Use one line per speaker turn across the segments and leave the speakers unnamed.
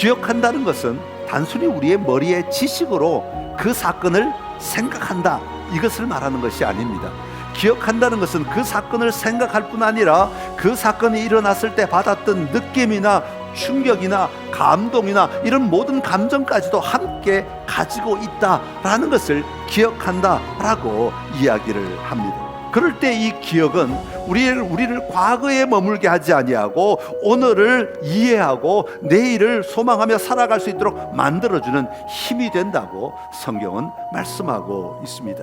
기억한다는 것은 단순히 우리의 머리에 지식으로 그 사건을 생각한다 이것을 말하는 것이 아닙니다. 기억한다는 것은 그 사건을 생각할 뿐 아니라 그 사건이 일어났을 때 받았던 느낌이나 충격이나 감동이나 이런 모든 감정까지도 함께 가지고 있다라는 것을 기억한다라고 이야기를 합니다. 그럴 때 이 기억은 우리를 우리를 과거에 머물게 하지 아니하고 오늘을 이해하고 내일을 소망하며 살아갈 수 있도록 만들어 주는 힘이 된다고 성경은 말씀하고 있습니다.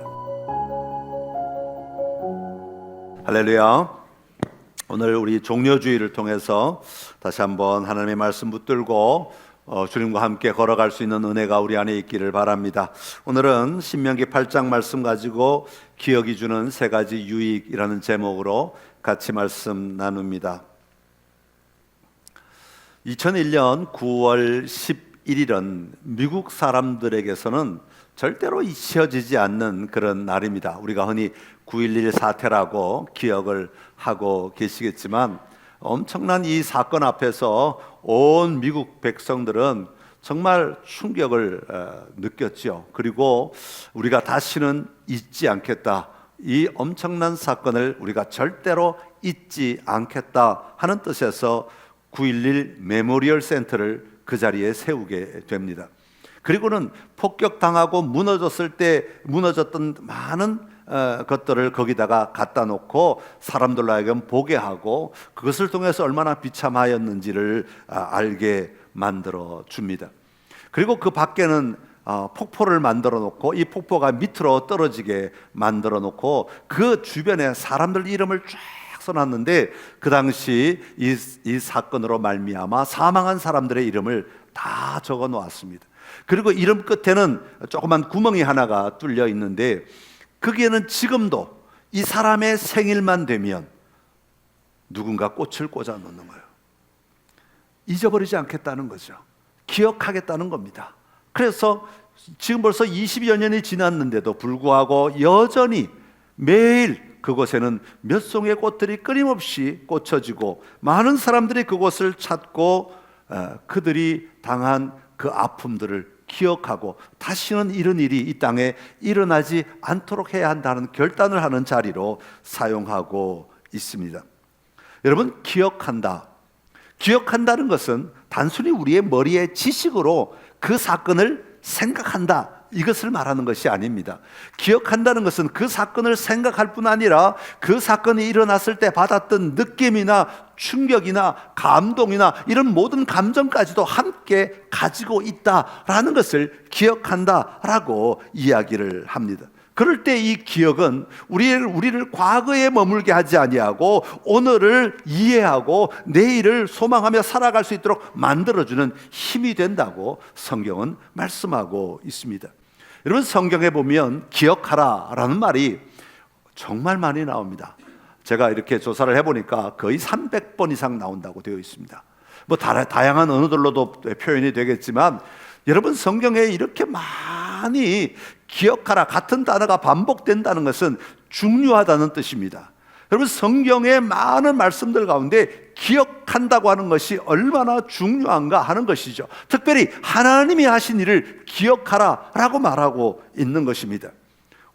할렐루야. 오늘 우리 종료주의를 통해서 다시 한번 하나님의 말씀 붙들고 어, 주님과 함께 걸어갈 수 있는 은혜가 우리 안에 있기를 바랍니다. 오늘은 신명기 8장 말씀 가지고 기억이 주는 세 가지 유익이라는 제목으로 같이 말씀 나눕니다. 2001년 9월 11일은 미국 사람들에게서는 절대로 잊혀지지 않는 그런 날입니다. 우리가 흔히 9.11 사태라고 기억을 하고 계시겠지만 엄청난 이 사건 앞에서 온 미국 백성들은 정말 충격을 어, 느꼈죠. 그리고 우리가 다시는 잊지 않겠다. 이 엄청난 사건을 우리가 절대로 잊지 않겠다 하는 뜻에서 9.11 메모리얼 센터를 그 자리에 세우게 됩니다. 그리고는 폭격당하고 무너졌을 때 무너졌던 많은 어, 것들을 거기다가 갖다 놓고 하여금 보게 하고 그것을 통해서 얼마나 비참하였는지를 아, 알게 만들어 줍니다. 그리고 그 밖에는 어, 폭포를 만들어 놓고 이 폭포가 밑으로 떨어지게 만들어 놓고 그 주변에 사람들 이름을 쫙 써놨는데 그 당시 이, 이 사건으로 말미암아 사망한 사람들의 이름을 다 적어 놓았습니다. 그리고 이름 끝에는 조그만 구멍이 하나가 뚫려 있는데 거기에는 지금도 이 사람의 생일만 되면 누군가 꽃을 꽂아 놓는 거예요. 잊어버리지 않겠다는 거죠. 기억하겠다는 겁니다. 그래서 지금 벌써 20여 년이 지났는데도 불구하고 여전히 매일 그곳에는 몇 송의 꽃들이 끊임없이 꽂혀지고 많은 사람들이 그곳을 찾고 어, 그들이 당한 그 아픔들을 기억하고 다시는 이런 일이 이 땅에 일어나지 않도록 해야 한다는 결단을 하는 자리로 사용하고 있습니다. 여러분 기억한다. 기억한다는 것은 단순히 우리의 머리에 지식으로 그 사건을 생각한다. 이것을 말하는 것이 아닙니다. 기억한다는 것은 그 사건을 생각할 뿐 아니라 그 사건이 일어났을 때 받았던 느낌이나 충격이나 감동이나 이런 모든 감정까지도 함께 가지고 있다라는 것을 기억한다라고 이야기를 합니다. 그럴 때 이 기억은 우리를 우리를 과거에 머물게 하지 아니하고 오늘을 이해하고 내일을 소망하며 살아갈 수 있도록 만들어주는 힘이 된다고 성경은 말씀하고 있습니다. 여러분 성경에 보면 기억하라라는 말이 정말 많이 나옵니다. 제가 이렇게 조사를 해보니까 거의 300번 이상 나온다고 되어 있습니다. 뭐 다양한 언어들로도 표현이 되겠지만 여러분 성경에 이렇게 많이 기억하라 같은 단어가 반복된다는 것은 중요하다는 뜻입니다. 여러분 성경의 많은 말씀들 가운데 기억한다고 하는 것이 얼마나 중요한가 하는 것이죠. 특별히 하나님이 하신 일을 기억하라 라고 말하고 있는 것입니다.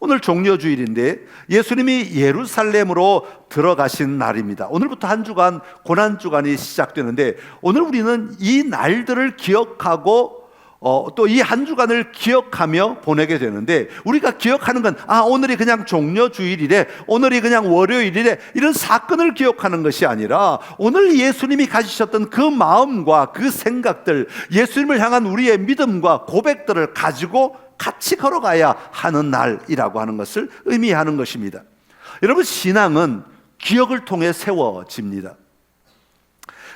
오늘 종려주일인데 예수님이 예루살렘으로 들어가신 날입니다. 오늘부터 한 주간 고난 주간이 시작되는데 오늘 우리는 이 날들을 기억하고 어, 또 이 한 주간을 기억하며 보내게 되는데 우리가 기억하는 건 아, 오늘이 그냥 종려 주일이래. 오늘이 그냥 월요일이래. 이런 사건을 기억하는 것이 아니라 오늘 예수님이 가지셨던 그 마음과 그 생각들, 예수님을 향한 우리의 믿음과 고백들을 가지고 같이 걸어가야 하는 날이라고 하는 것을 의미하는 것입니다. 여러분, 신앙은 기억을 통해 세워집니다.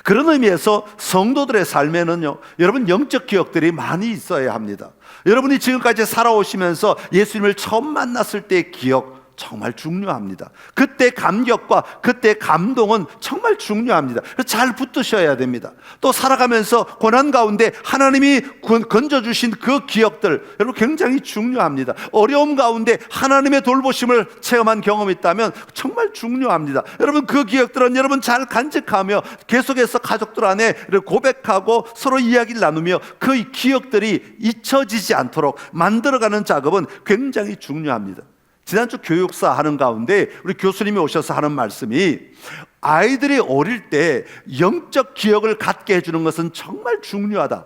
그런 의미에서 성도들의 삶에는요, 여러분 영적 기억들이 많이 있어야 합니다. 여러분이 지금까지 살아오시면서 예수님을 처음 만났을 때의 기억, 정말 중요합니다. 그때 감격과 그때 감동은 정말 중요합니다. 잘 붙드셔야 됩니다. 또 살아가면서 고난 가운데 하나님이 건- 건져주신 그 기억들 여러분 굉장히 중요합니다. 어려움 가운데 하나님의 돌보심을 체험한 경험이 있다면 정말 중요합니다. 여러분 그 기억들은 여러분 잘 간직하며 계속해서 가족들 안에 고백하고 서로 이야기를 나누며 그 기억들이 잊혀지지 않도록 만들어가는 작업은 굉장히 중요합니다. 지난주 교육사 하는 가운데 우리 교수님이 오셔서 하는 말씀이 아이들이 어릴 때 영적 기억을 갖게 해주는 것은 정말 중요하다.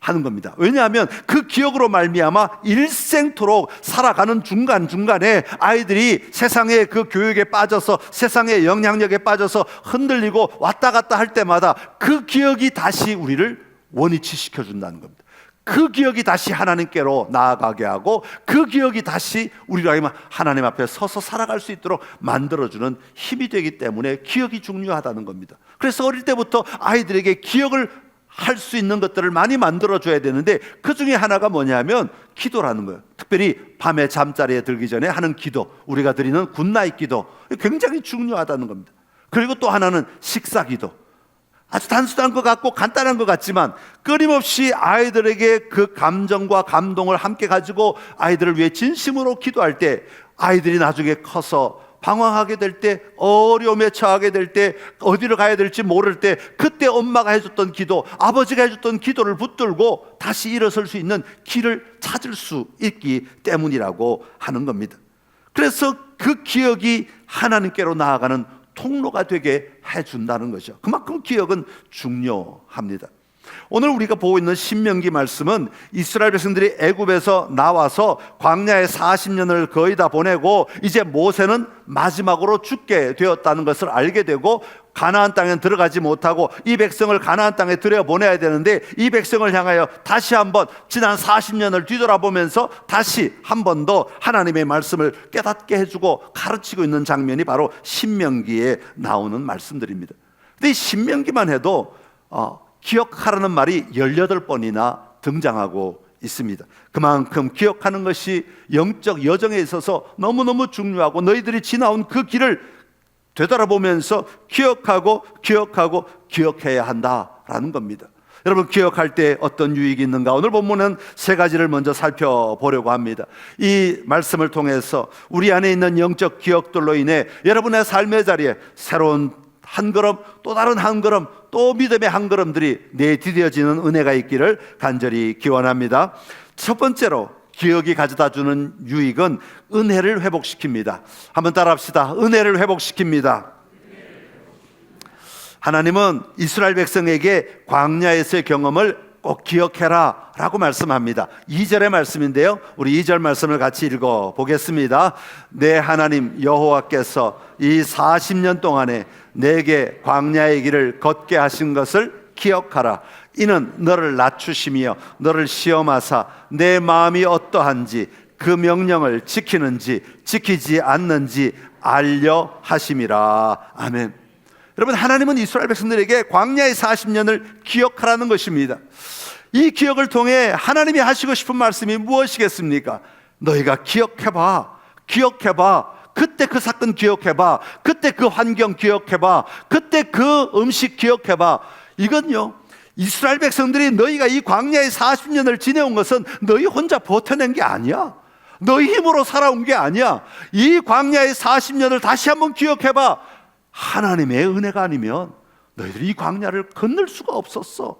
하는 겁니다. 왜냐하면 그 기억으로 말미암아 일생토록 살아가는 중간 중간에 아이들이 세상의 그 교육에 빠져서 세상의 영향력에 빠져서 흔들리고 왔다 갔다 할 때마다 그 기억이 다시 우리를 원위치 시켜 준다는 겁니다. 그 기억이 다시 하나님께로 나아가게 하고 그 기억이 다시 우리가 하나님 앞에 서서 살아갈 수 있도록 만들어주는 힘이 되기 때문에 기억이 중요하다는 겁니다. 그래서 어릴 때부터 아이들에게 기억을 할 수 있는 것들을 많이 만들어줘야 되는데 그 중에 하나가 뭐냐면 기도라는 거예요. 특별히 밤에 잠자리에 들기 전에 하는 기도, 우리가 드리는 굿나잇 기도 굉장히 중요하다는 겁니다. 그리고 또 하나는 식사 기도. 아주 단순한 것 같고 간단한 것 같지만 끊임없이 아이들에게 그 감정과 감동을 함께 가지고 아이들을 위해 진심으로 기도할 때 아이들이 나중에 커서 방황하게 될 때, 어려움에 처하게 될 때, 어디로 가야 될지 모를 때, 그때 엄마가 해줬던 기도, 아버지가 해줬던 기도를 붙들고 다시 일어설 수 있는 길을 찾을 수 있기 때문이라고 하는 겁니다. 그래서 그 기억이 하나님께로 나아가는 통로가 되게 해준다는 거죠. 그만큼 기억은 중요합니다. 오늘 우리가 보고 있는 신명기 말씀은 이스라엘 백성들이 애굽에서 나와서 광야에 40년을 거의 다 보내고 이제 모세는 마지막으로 죽게 되었다는 것을 알게 되고 가나안 땅에 들어가지 못하고 이 백성을 가나안 땅에 들여 보내야 되는데 이 백성을 향하여 다시 한번 지난 40년을 뒤돌아보면서 다시 한 번 더 하나님의 말씀을 깨닫게 해주고 가르치고 있는 장면이 바로 신명기에 나오는 말씀들입니다. 근데 이 신명기만 해도 어, 기억하라는 말이 18번이나 등장하고 있습니다. 그만큼 기억하는 것이 영적 여정에 있어서 너무너무 중요하고 너희들이 지나온 그 길을 되돌아보면서 기억하고 기억하고 기억해야 한다라는 겁니다. 여러분 기억할 때 어떤 유익이 있는가? 오늘 본문은 세 가지를 먼저 살펴보려고 합니다. 이 말씀을 통해서 우리 안에 있는 영적 기억들로 인해 여러분의 삶의 자리에 새로운 한 걸음 또 다른 한 걸음 또 믿음의 한 걸음들이 내디뎌지는 은혜가 있기를 간절히 기원합니다. 첫 번째로 기억이 가져다 주는 유익은 은혜를 회복시킵니다. 한번 따라합시다. 은혜를 회복시킵니다. 하나님은 이스라엘 백성에게 광야에서의 경험을 꼭 기억해라 라고 말씀합니다. 2절의 말씀인데요. 우리 2절 말씀을 같이 읽어 보겠습니다. 내 하나님 여호와께서 이 40년 동안에 내게 광야의 길을 걷게 하신 것을 기억하라. 이는 너를 낮추시며 너를 시험하사 내 마음이 어떠한지 그 명령을 지키는지 지키지 않는지 알려 하심이라. 아멘. 여러분 하나님은 이스라엘 백성들에게 광야의 40년을 기억하라는 것입니다. 이 기억을 통해 하나님이 하시고 싶은 말씀이 무엇이겠습니까? 너희가 기억해봐. 기억해봐. 그때 그 사건 기억해봐. 그때 그 환경 기억해봐. 그때 그 음식 기억해봐. 이건요. 이스라엘 백성들이 너희가 이 광야의 40년을 지내온 것은 너희 혼자 버텨낸 게 아니야. 너희 힘으로 살아온 게 아니야. 이 광야의 40년을 다시 한번 기억해봐. 하나님의 은혜가 아니면 너희들이 이 광야를 건널 수가 없었어.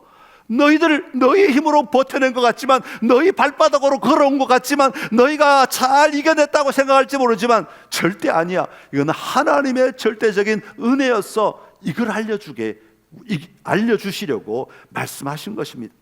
너희들 너희의 힘으로 버텨낸 것 같지만 너희 발바닥으로 걸어온 것 같지만 너희가 잘 이겨냈다고 생각할지 모르지만 절대 아니야. 이건 하나님의 절대적인 은혜였어. 이걸 알려주게 이- 알려주시려고 말씀하신 것입니다.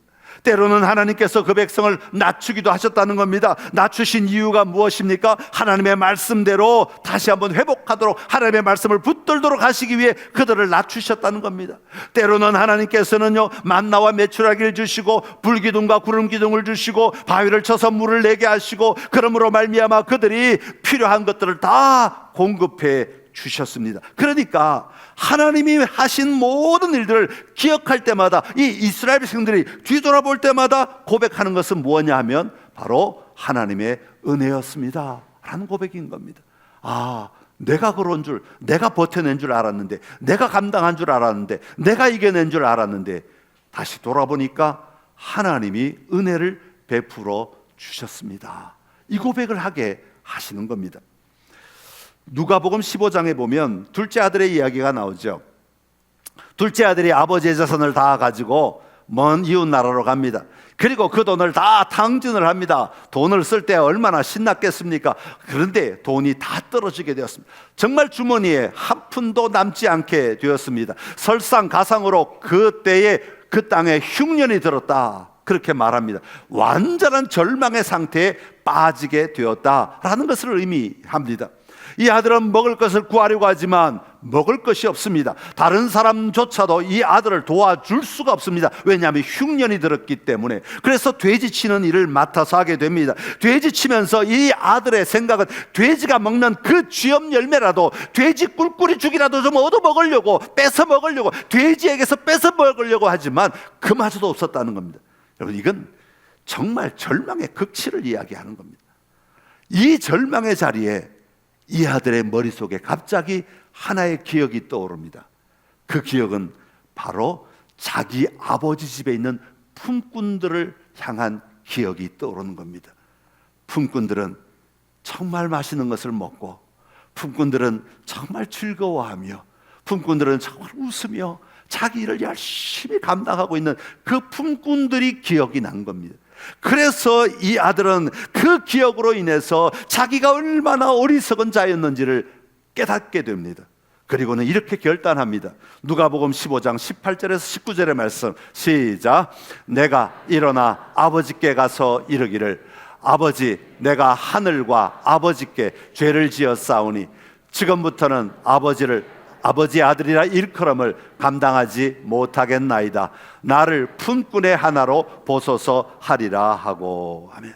때로는 하나님께서 그 백성을 낮추기도 하셨다는 겁니다. 낮추신 이유가 무엇입니까? 하나님의 말씀대로 다시 한번 회복하도록 하나님의 말씀을 붙들도록 하시기 위해 그들을 낮추셨다는 겁니다. 때로는 하나님께서는요 만나와 메추라기를 주시고 불기둥과 구름 기둥을 주시고 바위를 쳐서 물을 내게 하시고 그러므로 말미암아 그들이 필요한 것들을 다 공급해 주셨습니다. 그러니까 하나님이 하신 모든 일들을 기억할 때마다 이 이스라엘 백성들이 뒤돌아볼 때마다 고백하는 것은 무엇냐 하면 바로 하나님의 은혜였습니다. 라는 고백인 겁니다. 아, 내가 그런 줄, 내가 버텨낸 줄 알았는데, 내가 감당한 줄 알았는데, 내가 이겨낸 줄 알았는데, 다시 돌아보니까 하나님이 은혜를 베풀어 주셨습니다. 이 고백을 하게 하시는 겁니다. 누가복음 15장에 보면 둘째 아들의 이야기가 나오죠. 둘째 아들이 아버지의 자산을 다 가지고 먼 이웃 나라로 갑니다. 그리고 그 돈을 다 탕진을 합니다. 돈을 쓸 때 얼마나 신났겠습니까? 그런데 돈이 다 떨어지게 되었습니다. 정말 주머니에 한 푼도 남지 않게 되었습니다. 설상가상으로 그때에 그 땅에 흉년이 들었다. 그렇게 말합니다. 완전한 절망의 상태에 빠지게 되었다라는 것을 의미합니다. 이 아들은 먹을 것을 구하려고 하지만 먹을 것이 없습니다. 다른 사람조차도 이 아들을 도와줄 수가 없습니다. 왜냐하면 흉년이 들었기 때문에. 그래서 돼지 치는 일을 맡아서 하게 됩니다. 돼지 치면서 이 아들의 생각은 돼지가 먹는 그 쥐염 열매라도 돼지 꿀꿀이 죽이라도 좀 얻어 먹으려고 뺏어 먹으려고 돼지에게서 뺏어 먹으려고 하지만 그마저도 없었다는 겁니다. 여러분 이건 정말 절망의 극치를 이야기하는 겁니다. 이 절망의 자리에 이 아들의 머릿속에 갑자기 하나의 기억이 떠오릅니다. 그 기억은 바로 자기 아버지 집에 있는 품꾼들을 향한 기억이 떠오르는 겁니다. 품꾼들은 정말 맛있는 것을 먹고 품꾼들은 정말 즐거워하며 품꾼들은 정말 웃으며 자기 일을 열심히 감당하고 있는 그 품꾼들이 기억이 난 겁니다. 그래서 이 아들은 그 기억으로 인해서 자기가 얼마나 어리석은 자였는지를 깨닫게 됩니다. 그리고는 이렇게 결단합니다. 누가복음 15장 18절에서 19절의 말씀 시작. 내가 일어나 아버지께 가서 이르기를 아버지 내가 하늘과 아버지께 죄를 싸우니 지금부터는 아버지를 아버지 아들이라 일컬음을 감당하지 못하겠나이다. 나를 품꾼의 하나로 보소서 하리라 하고 아멘.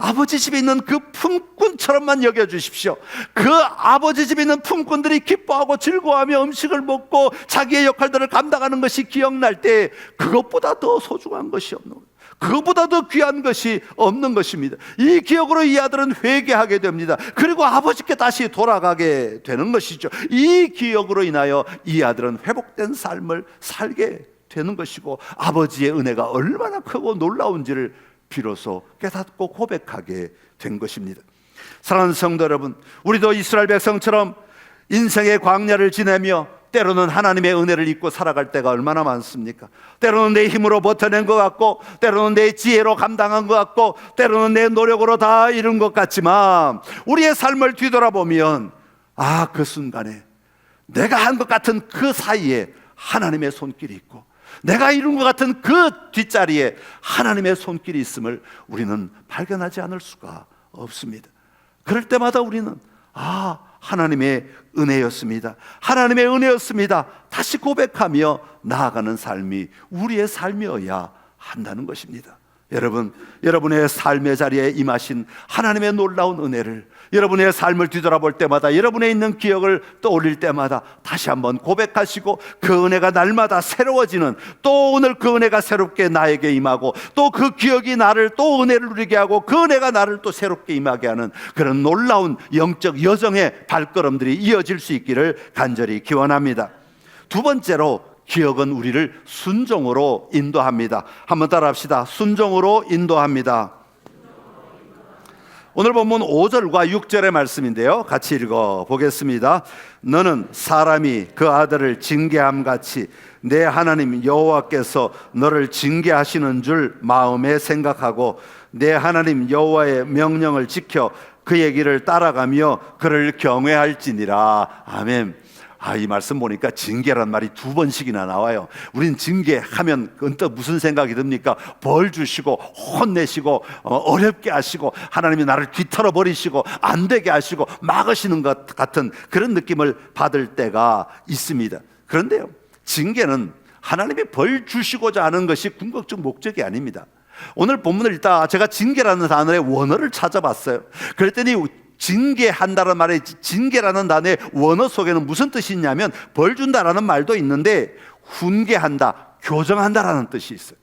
아버지 집에 있는 그 품꾼처럼만 여겨 주십시오. 그 아버지 집에 있는 품꾼들이 기뻐하고 즐거워하며 음식을 먹고 자기의 역할들을 감당하는 것이 기억날 때 그것보다 더 소중한 것이 없는. 그것보다 더 귀한 것이 없는 것입니다. 이 기억으로 이 아들은 회개하게 됩니다. 그리고 아버지께 다시 돌아가게 되는 것이죠. 이 기억으로 인하여 이 아들은 회복된 삶을 살게 되는 것이고 아버지의 은혜가 얼마나 크고 놀라운지를 비로소 깨닫고 고백하게 된 것입니다. 사랑하는 성도 여러분, 우리도 이스라엘 백성처럼 인생의 광야를 지내며 때로는 하나님의 은혜를 잊고 살아갈 때가 얼마나 많습니까? 때로는 내 힘으로 버텨낸 것 같고, 때로는 내 지혜로 감당한 것 같고, 때로는 내 노력으로 다 이룬 것 같지만, 우리의 삶을 뒤돌아보면, 아, 그 순간에 내가 한 것 같은 그 사이에 하나님의 손길이 있고, 내가 이룬 것 같은 그 뒷자리에 하나님의 손길이 있음을 우리는 발견하지 않을 수가 없습니다. 그럴 때마다 우리는 아, 하나님의 은혜였습니다. 하나님의 은혜였습니다. 다시 고백하며 나아가는 삶이 우리의 삶이어야 한다는 것입니다. 여러분, 여러분의 삶의 자리에 임하신 하나님의 놀라운 은혜를 여러분의 삶을 뒤돌아볼 때마다 여러분의 있는 기억을 떠올릴 때마다 다시 한번 고백하시고 그 은혜가 날마다 새로워지는 또 오늘 그 은혜가 새롭게 나에게 임하고 또 그 기억이 나를 또 은혜를 누리게 하고 그 은혜가 나를 또 새롭게 임하게 하는 그런 놀라운 영적 여정의 발걸음들이 이어질 수 있기를 간절히 기원합니다. 두 번째로 기억은 우리를 순종으로 인도합니다. 한번 따라 합시다. 순종으로 인도합니다. 오늘 본문 5절과 6절의 말씀인데요. 같이 읽어 보겠습니다. 너는 사람이 그 아들을 징계함 같이 내 하나님 여호와께서 너를 징계하시는 줄 마음에 생각하고 내 하나님 여호와의 명령을 지켜 그의 길을 따라가며 그를 경외할지니라. 아멘. 아, 이 말씀 보니까 징계란 말이 두 번씩이나 나와요. 우린 징계하면 언뜻 무슨 생각이 듭니까? 벌 주시고, 혼내시고, 어, 렵게 하시고, 하나님이 나를 뒤털어 버리시고, 안 되게 하시고, 막으시는 것 같은 그런 느낌을 받을 때가 있습니다. 그런데요, 징계는 하나님이 벌 주시고자 하는 것이 궁극적 목적이 아닙니다. 오늘 본문을 읽다 제가 징계라는 단어의 원어를 찾아봤어요. 그랬더니 징계한다는 말에 징계라는 단어의 원어 속에는 무슨 뜻이 있냐면 벌 준다라는 말도 있는데 훈계한다, 교정한다라는 뜻이 있어요.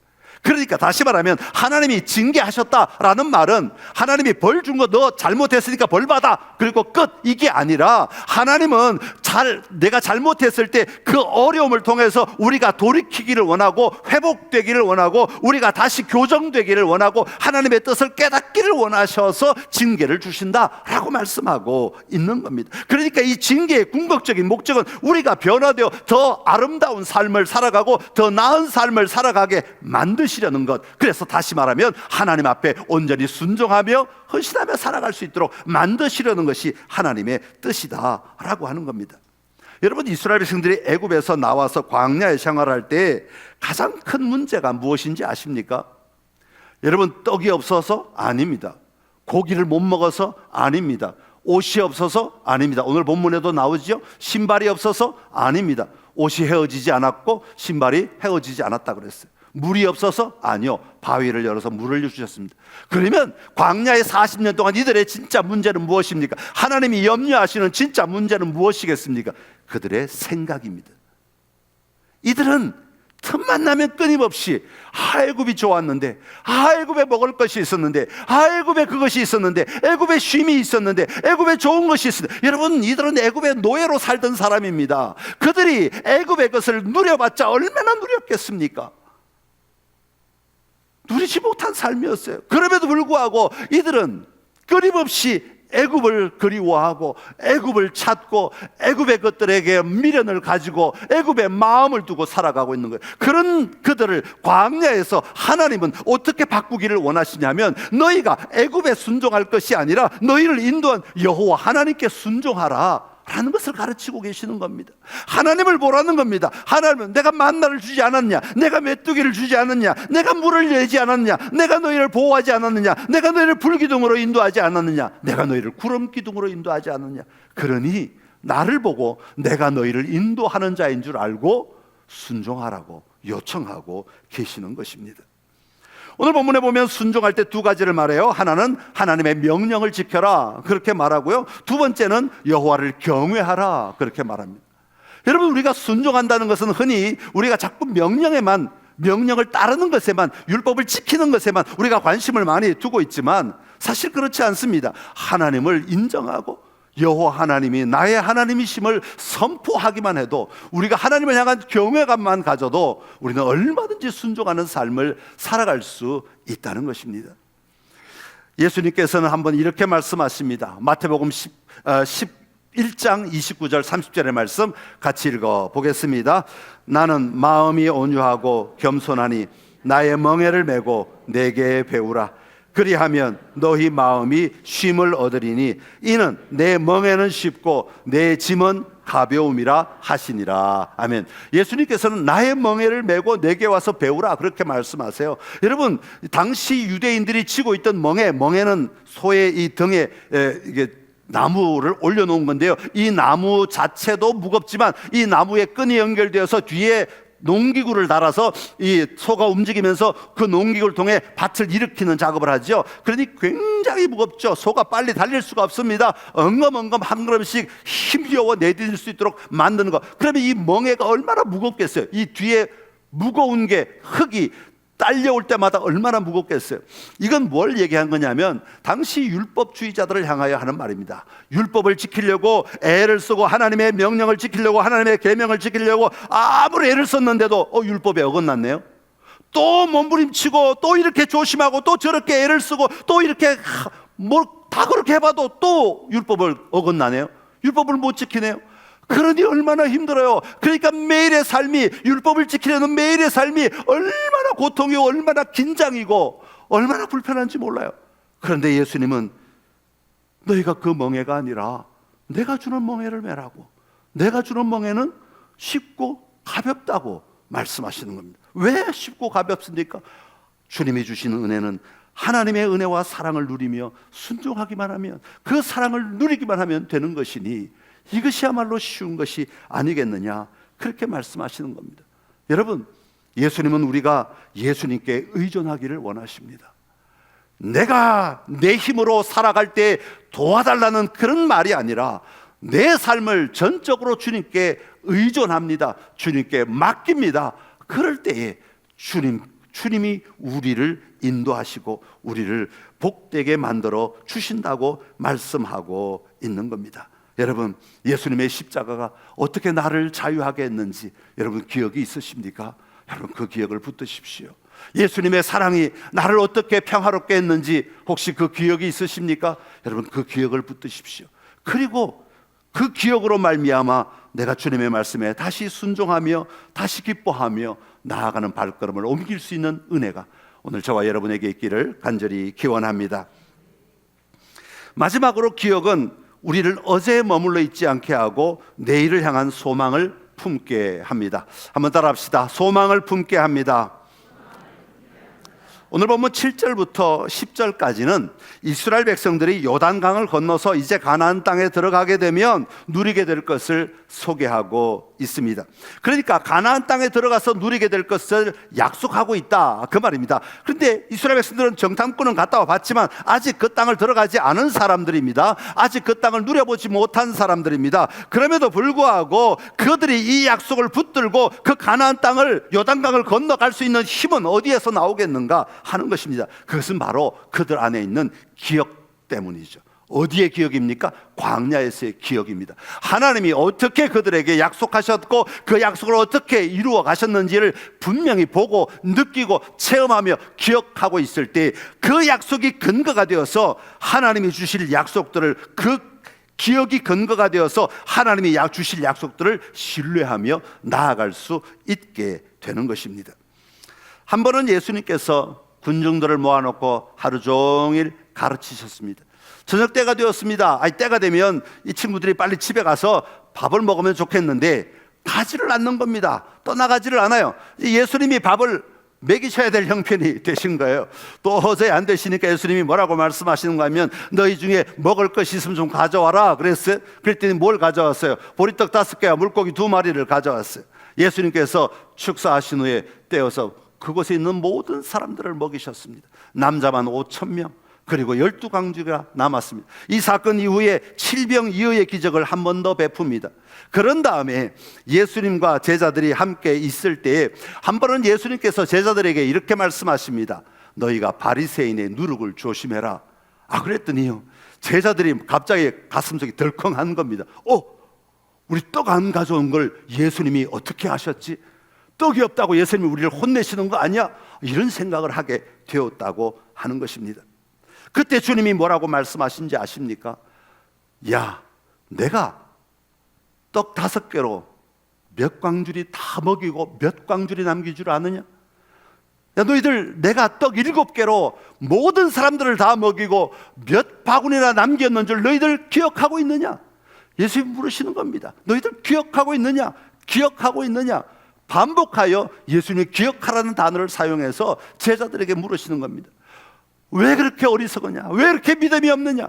그러니까 다시 말하면 하나님이 징계하셨다라는 말은 하나님이 벌 준 거 너 잘못했으니까 벌 받아 그리고 끝 이게 아니라 하나님은 잘 내가 잘못했을 때 그 어려움을 통해서 우리가 돌이키기를 원하고 회복되기를 원하고 우리가 다시 교정되기를 원하고 하나님의 뜻을 깨닫기를 원하셔서 징계를 주신다라고 말씀하고 있는 겁니다. 그러니까 이 징계의 궁극적인 목적은 우리가 변화되어 더 아름다운 삶을 살아가고 더 나은 삶을 살아가게 만드시 려는 것. 그래서 다시 말하면 하나님 앞에 온전히 순종하며 헌신하며 살아갈 수 있도록 만드시려는 것이 하나님의 뜻이다라고 하는 겁니다. 여러분 이스라엘 백성들이 애굽에서 나와서 광야에 생활할 때 가장 큰 문제가 무엇인지 아십니까? 여러분 떡이 없어서 아닙니다. 고기를 못 먹어서 아닙니다. 옷이 없어서 아닙니다. 오늘 본문에도 나오죠. 신발이 없어서 아닙니다. 옷이 헤어지지 않았고 신발이 헤어지지 않았다 그랬어요. 물이 없어서 아니요. 바위를 열어서 물을 주셨습니다. 그러면 광야의 40년 동안 이들의 진짜 문제는 무엇입니까? 하나님이 염려하시는 진짜 문제는 무엇이겠습니까? 그들의 생각입니다. 이들은 틈만 나면 끊임없이 하애굽이 좋았는데 하애굽에 먹을 것이 있었는데 하애굽에 그것이 있었는데 애굽에 쉼이 있었는데 애굽에 좋은 것이 있었는데 여러분 이들은 애굽의 노예로 살던 사람입니다. 그들이 애굽의 것을 누려봤자 얼마나 누렸겠습니까? 누리지 못한 삶이었어요. 그럼에도 불구하고 이들은 끊임없이 애굽을 그리워하고 애굽을 찾고 애굽의 것들에게 미련을 가지고 애굽의 마음을 두고 살아가고 있는 거예요. 그런 그들을 광야에서 하나님은 어떻게 바꾸기를 원하시냐면 너희가 애굽에 순종할 것이 아니라 너희를 인도한 여호와 하나님께 순종하라. 라는 것을 가르치고 계시는 겁니다. 하나님을 보라는 겁니다. 하나님은 내가 만나를 주지 않았냐? 내가 메뚜기를 주지 않았냐? 내가 물을 내지 않았냐? 내가 너희를 보호하지 않았느냐? 내가 너희를 불기둥으로 인도하지 않았느냐? 내가 너희를 구름 기둥으로 인도하지 않았느냐? 그러니 나를 보고 내가 너희를 인도하는 자인 줄 알고 순종하라고 요청하고 계시는 것입니다. 오늘 본문에 보면 순종할 때 두 가지를 말해요. 하나는 하나님의 명령을 지켜라 그렇게 말하고요. 두 번째는 여호와를 경외하라 그렇게 말합니다. 여러분 우리가 순종한다는 것은 흔히 우리가 자꾸 명령에만 명령을 따르는 것에만 율법을 지키는 것에만 우리가 관심을 많이 두고 있지만 사실 그렇지 않습니다. 하나님을 인정하고 여호와 하나님이 나의 하나님이심을 선포하기만 해도 우리가 하나님을 향한 경외감만 가져도 우리는 얼마든지 순종하는 삶을 살아갈 수 있다는 것입니다. 예수님께서는 한번 이렇게 말씀하십니다. 마태복음 10, 어, 11장 29절 30절의 말씀 같이 읽어 보겠습니다. 나는 마음이 온유하고 겸손하니 나의 멍에를 메고 내게 배우라. 그리하면 너희 마음이 쉼을 얻으리니 이는 내 멍에는 쉽고 내 짐은 가벼움이라 하시니라. 아멘. 예수님께서는 나의 멍에를 메고 내게 와서 배우라 그렇게 말씀하세요. 여러분 당시 유대인들이 지고 있던 멍에 멍에는 소의 이 등에 에, 이게 나무를 올려놓은 건데요. 이 나무 자체도 무겁지만 이 나무에 끈이 연결되어서 뒤에 농기구를 달아서 이 소가 움직이면서 그 농기구를 통해 밭을 일으키는 작업을 하죠. 그러니 굉장히 무겁죠. 소가 빨리 달릴 수가 없습니다. 엉금엉금 한 걸음씩 힘겨워 내딛을 수 있도록 만드는 거. 그러면 이 멍에가 얼마나 무겁겠어요. 이 뒤에 무거운 게 흙이 딸려올 때마다 얼마나 무겁겠어요. 이건 뭘 얘기한 거냐면 당시 율법주의자들을 향하여 하는 말입니다. 율법을 지키려고 애를 쓰고 하나님의 명령을 지키려고 하나님의 계명을 지키려고 아무리 애를 썼는데도 어 율법에 어긋났네요. 또 몸부림치고 또 이렇게 조심하고 또 저렇게 애를 쓰고 또 이렇게 뭘 다 그렇게 해봐도 또 율법을 어긋나네요. 율법을 못 지키네요. 그러니 얼마나 힘들어요. 그러니까 매일의 삶이 율법을 지키려는 매일의 삶이 얼마나 고통이고 얼마나 긴장이고 얼마나 불편한지 몰라요. 그런데 예수님은 너희가 그 멍해가 아니라 내가 주는 멍해를 매라고. 내가 주는 멍해는 쉽고 가볍다고 말씀하시는 겁니다. 왜 쉽고 가볍습니까? 주님이 주시는 은혜는 하나님의 은혜와 사랑을 누리며 순종하기만 하면 그 사랑을 누리기만 하면 되는 것이니 이것이야말로 쉬운 것이 아니겠느냐 그렇게 말씀하시는 겁니다. 여러분 예수님은 우리가 예수님께 의존하기를 원하십니다. 내가 내 힘으로 살아갈 때 도와달라는 그런 말이 아니라 내 삶을 전적으로 주님께 의존합니다. 주님께 맡깁니다. 그럴 때에 주님 주님이 우리를 인도하시고 우리를 복되게 만들어 주신다고 말씀하고 있는 겁니다. 여러분, 예수님의 십자가가 어떻게 나를 자유하게 했는지 여러분 기억이 있으십니까? 여러분 그 기억을 붙드십시오. 예수님의 사랑이 나를 어떻게 평화롭게 했는지 혹시 그 기억이 있으십니까? 여러분 그 기억을 붙드십시오. 그리고 그 기억으로 말미암아 내가 주님의 말씀에 다시 순종하며 다시 기뻐하며 나아가는 발걸음을 옮길 수 있는 은혜가 오늘 저와 여러분에게 있기를 간절히 기원합니다. 마지막으로 기억은 우리를 어제에 머물러 있지 않게 하고 내일을 향한 소망을 품게 합니다. 한번 따라 합시다. 소망을 품게 합니다. 오늘 보면 7절부터 10절까지는 이스라엘 백성들이 요단강을 건너서 이제 가나안 땅에 들어가게 되면 누리게 될 것을 소개하고 있습니다. 그러니까 가나안 땅에 들어가서 누리게 될 것을 약속하고 있다 그 말입니다. 그런데 이스라엘 백성들은 정탐꾼은 갔다 와 봤지만 아직 그 땅을 들어가지 않은 사람들입니다. 아직 그 땅을 누려보지 못한 사람들입니다. 그럼에도 불구하고 그들이 이 약속을 붙들고 그 가나안 땅을 요단강을 건너갈 수 있는 힘은 어디에서 나오겠는가 하는 것입니다. 그것은 바로 그들 안에 있는 기억 때문이죠. 어디의 기억입니까? 광야에서의 기억입니다. 하나님이 어떻게 그들에게 약속하셨고 그 약속을 어떻게 이루어 가셨는지를 분명히 보고 느끼고 체험하며 기억하고 있을 때 그 약속이 근거가 되어서 하나님이 주실 약속들을 그 기억이 근거가 되어서 하나님이 약 주실 약속들을 신뢰하며 나아갈 수 있게 되는 것입니다. 한 번은 예수님께서 군중들을 모아놓고 하루 종일 가르치셨습니다. 저녁 때가 되었습니다. 아니 때가 되면 이 친구들이 빨리 집에 가서 밥을 먹으면 좋겠는데 가지를 않는 겁니다. 떠나가지를 않아요. 예수님이 밥을 먹이셔야 될 형편이 되신 거예요. 또 어제 안 되시니까 예수님이 뭐라고 말씀하시는가 하면 너희 중에 먹을 것이 있으면 좀 가져와라 그랬어요. 그랬더니 뭘 가져왔어요? 보리떡 다섯 개와 물고기 두 마리를 가져왔어요. 예수님께서 축사하신 후에 떼어서 그곳에 있는 모든 사람들을 먹이셨습니다. 남자만 5천 명. 그리고 열두 강주가 남았습니다. 이 사건 이후에 칠병 이후의 기적을 한 번 더 베풉니다. 그런 다음에 예수님과 제자들이 함께 있을 때에 한 번은 예수님께서 제자들에게 이렇게 말씀하십니다. 너희가 바리새인의 누룩을 조심해라. 아 그랬더니요. 제자들이 갑자기 가슴속이 덜컹한 겁니다. 어, 우리 떡 안 가져온 걸 예수님이 어떻게 하셨지? 떡이 없다고 예수님이 우리를 혼내시는 거 아니야? 이런 생각을 하게 되었다고 하는 것입니다. 그때 주님이 뭐라고 말씀하신지 아십니까? 야, 내가 떡 다섯 개로 몇 광줄이 다 먹이고 몇 광줄이 남길 줄 아느냐? 야, 너희들 내가 떡 일곱 개로 모든 사람들을 다 먹이고 몇 바구니나 남겼는 줄 너희들 기억하고 있느냐? 예수님 물으시는 겁니다. 너희들 기억하고 있느냐? 기억하고 있느냐? 반복하여 예수님이 기억하라는 단어를 사용해서 제자들에게 물으시는 겁니다. 왜 그렇게 어리석으냐? 왜 이렇게 믿음이 없느냐?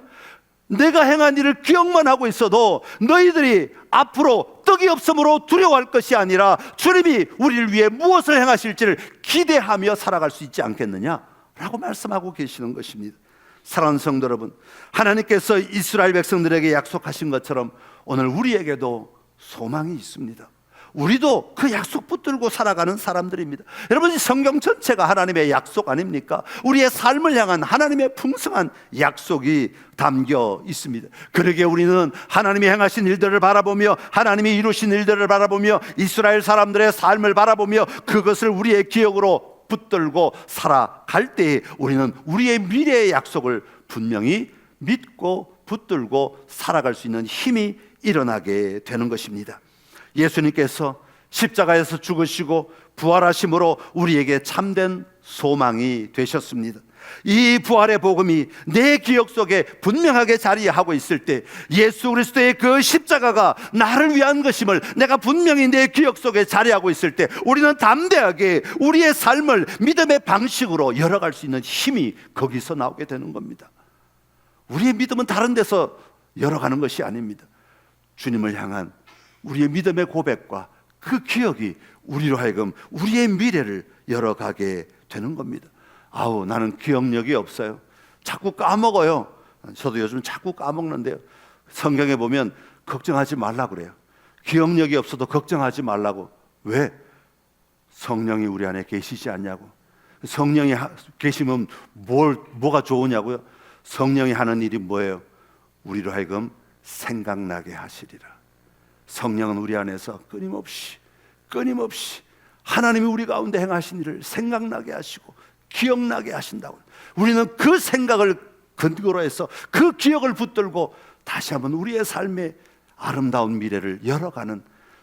내가 행한 일을 기억만 하고 있어도 너희들이 앞으로 떡이 없으므로 두려워할 것이 아니라 주님이 우리를 위해 무엇을 행하실지를 기대하며 살아갈 수 있지 않겠느냐? 라고 말씀하고 계시는 것입니다. 사랑하는 성도 여러분, 하나님께서 이스라엘 백성들에게 약속하신 것처럼 오늘 우리에게도 소망이 있습니다. 우리도 그 약속 붙들고 살아가는 사람들입니다. 여러분, 이 성경 전체가 하나님의 약속 아닙니까? 우리의 삶을 향한 하나님의 풍성한 약속이 담겨 있습니다. 그러게 우리는 하나님이 행하신 일들을 바라보며 하나님이 이루신 일들을 바라보며 이스라엘 사람들의 삶을 바라보며 그것을 우리의 기억으로 붙들고 살아갈 때에 우리는 우리의 미래의 약속을 분명히 믿고 붙들고 살아갈 수 있는 힘이 일어나게 되는 것입니다. 예수님께서 십자가에서 죽으시고 부활하심으로 우리에게 참된 소망이 되셨습니다. 이 부활의 복음이 내 기억 속에 분명하게 자리하고 있을 때 예수 그리스도의 그 십자가가 나를 위한 것임을 내가 분명히 내 기억 속에 자리하고 있을 때 우리는 담대하게 우리의 삶을 믿음의 방식으로 열어갈 수 있는 힘이 거기서 나오게 되는 겁니다. 우리의 믿음은 다른 데서 열어가는 것이 아닙니다. 주님을 향한 우리의 믿음의 고백과 그 기억이 우리로 하여금 우리의 미래를 열어가게 되는 겁니다. 아우, 나는 기억력이 없어요. 자꾸 까먹어요. 저도 요즘 자꾸 까먹는데요. 성경에 보면 걱정하지 말라 그래요. 기억력이 없어도 걱정하지 말라고. 왜? 성령이 우리 안에 계시지 않냐고. 성령이 하- 계시면 뭘 뭐가 좋으냐고요? 성령이 하는 일이 뭐예요? 우리로 하여금 생각나게 하시리라. 성령은 우리 안에서 끊임없이 끊임없이 하나님이 우리 가운데 행하신 일을 생각나게 하시고 기억나게 하신다고. 우리는 그 생각을 근거로 해서 그 기억을 붙들고 다시 한번 우리의 삶의 아름다운 미래를 열어가는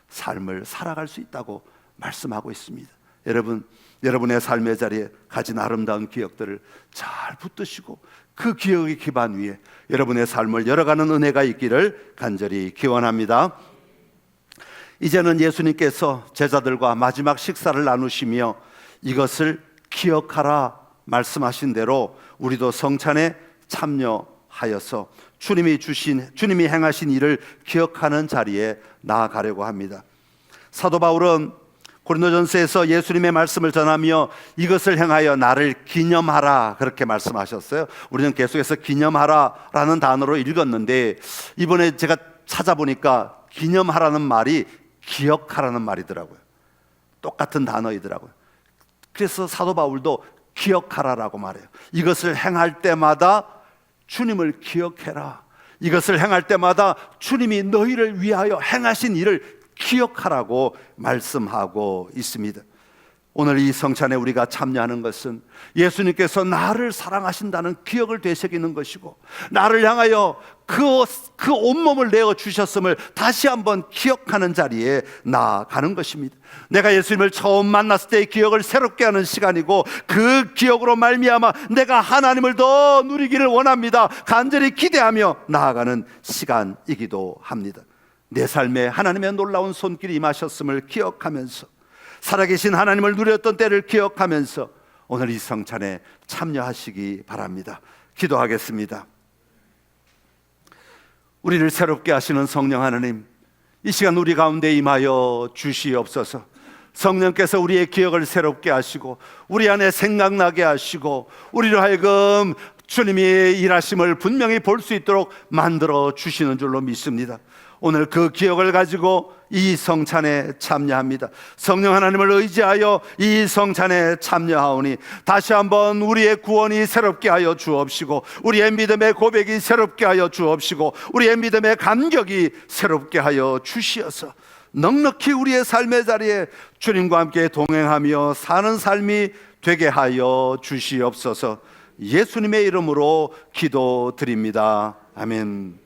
삶을 살아갈 수 있다고 말씀하고 있습니다. 여러분, 여러분의 삶의 자리에 가진 아름다운 기억들을 잘 붙드시고 그 기억의 기반 위에 여러분의 삶을 열어가는 은혜가 있기를 간절히 기원합니다. 이제는 예수님께서 제자들과 마지막 식사를 나누시며 이것을 기억하라 말씀하신 대로 우리도 성찬에 참여하여서 주님이 주신 주님이 행하신 일을 기억하는 자리에 나아가려고 합니다. 사도 바울은 고린도전서에서 예수님의 말씀을 전하며 이것을 행하여 나를 기념하라 그렇게 말씀하셨어요. 우리는 계속해서 기념하라라는 단어로 읽었는데 이번에 제가 찾아보니까 기념하라는 말이 기억하라는 말이더라고요. 똑같은 단어이더라고요. 그래서 사도 바울도 기억하라라고 말해요. 이것을 행할 때마다 주님을 기억해라. 이것을 행할 때마다 주님이 너희를 위하여 행하신 일을 기억하라고 말씀하고 있습니다. 오늘 이 성찬에 우리가 참여하는 것은 예수님께서 나를 사랑하신다는 기억을 되새기는 것이고 나를 향하여 그, 그 온몸을 내어 주셨음을 다시 한번 기억하는 자리에 나아가는 것입니다. 내가 예수님을 처음 만났을 때의 기억을 새롭게 하는 시간이고 그 기억으로 말미암아 내가 하나님을 더 누리기를 원합니다. 간절히 기대하며 나아가는 시간이기도 합니다. 내 삶에 하나님의 놀라운 손길이 임하셨음을 기억하면서 살아계신 하나님을 누렸던 때를 기억하면서 오늘 이 성찬에 참여하시기 바랍니다. 기도하겠습니다. 우리를 새롭게 하시는 성령 하나님, 이 시간 우리 가운데 임하여 주시옵소서. 성령께서 우리의 기억을 새롭게 하시고 우리 안에 생각나게 하시고 우리로 하여금 주님이 일하심을 분명히 볼 수 있도록 만들어 주시는 줄로 믿습니다. 오늘 그 기억을 가지고 이 성찬에 참여합니다. 성령 하나님을 의지하여 이 성찬에 참여하오니 다시 한번 우리의 구원이 새롭게 하여 주옵시고 우리의 믿음의 고백이 새롭게 하여 주옵시고 우리의 믿음의 감격이 새롭게 하여 주시어서 넉넉히 우리의 삶의 자리에 주님과 함께 동행하며 사는 삶이 되게 하여 주시옵소서 예수님의 이름으로 기도드립니다. 아멘.